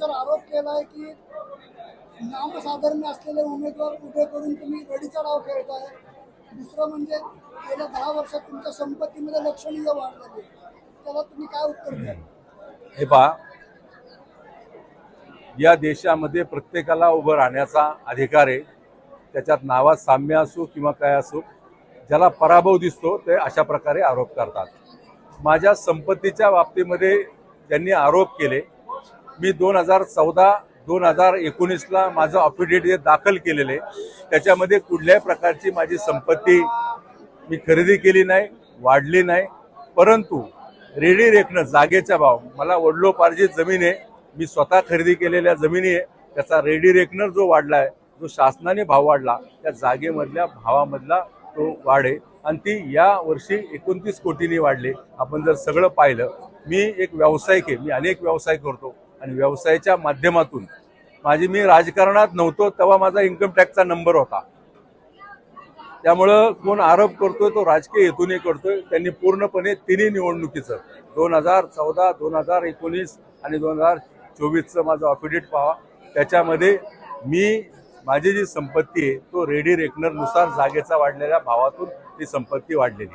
तुमच्यावर आरोप केलाय की नामसाधारण असलेले उमेदवार उभे करून तुम्ही रडीचा डाव खेळताय दुसरं म्हणजे गेल्या दहा वर्षात तुमच्या संपत्तीमध्ये लक्षणीय वाढ झाली त्याला तुम्ही काय उत्तर द्याल? हे पहा या देशामध्ये प्रत्येकाला उभं राहण्याचा अधिकार आहे. त्याच्यात नावात साम्य असो किंवा काय असो ज्याला पराभव दिसतो ते अशा प्रकारे आरोप करतात. माझ्या संपत्तीच्या बाबतीमध्ये त्यांनी आरोप केले मी दोन हजार चौदा दोन हजार एकोणीसला माझं अफिडेविट जे दाखल केलेलं. आहे त्याच्यामध्ये कुठल्याही प्रकारची माझी संपत्ती मी खरेदी केली नाही वाढली नाही. परंतु रेडी रेखणं जागेचा भाव मला वडलोपार्जित जमीन आहे मी स्वतः खरेदी केलेल्या जमिनी आहे त्याचा रेडी रेखणर जो वाढला आहे जो शासनाने भाव वाढला त्या जागेमधल्या भावामधला तो वाढ आहे. आणि ती या वर्षी एकोणतीस कोटींनी वाढली. आपण जर सगळं पाहिलं मी एक व्यावसायिक आहे मी अनेक व्यवसाय करतो. आणि व्यवसायाच्या माध्यमातून. माझी मी राजकारणात नव्हतो तेव्हा माझा इन्कम टॅक्सचा नंबर होता. त्यामुळं कोण आरोप करतोय तो राजकीय हेतूने करतोय. त्यांनी पूर्णपणे तिन्ही निवडणुकीचं दोन हजार चौदा दोन हजार एकोणीस आणि दोन हजार चोवीसचं माझं ऑफिडेट पाहा. त्याच्यामध्ये मी माझी जी संपत्ती आहे तो रेडी रेकनरनुसार जागेचा वाढलेल्या भावातून ती संपत्ती वाढलेली.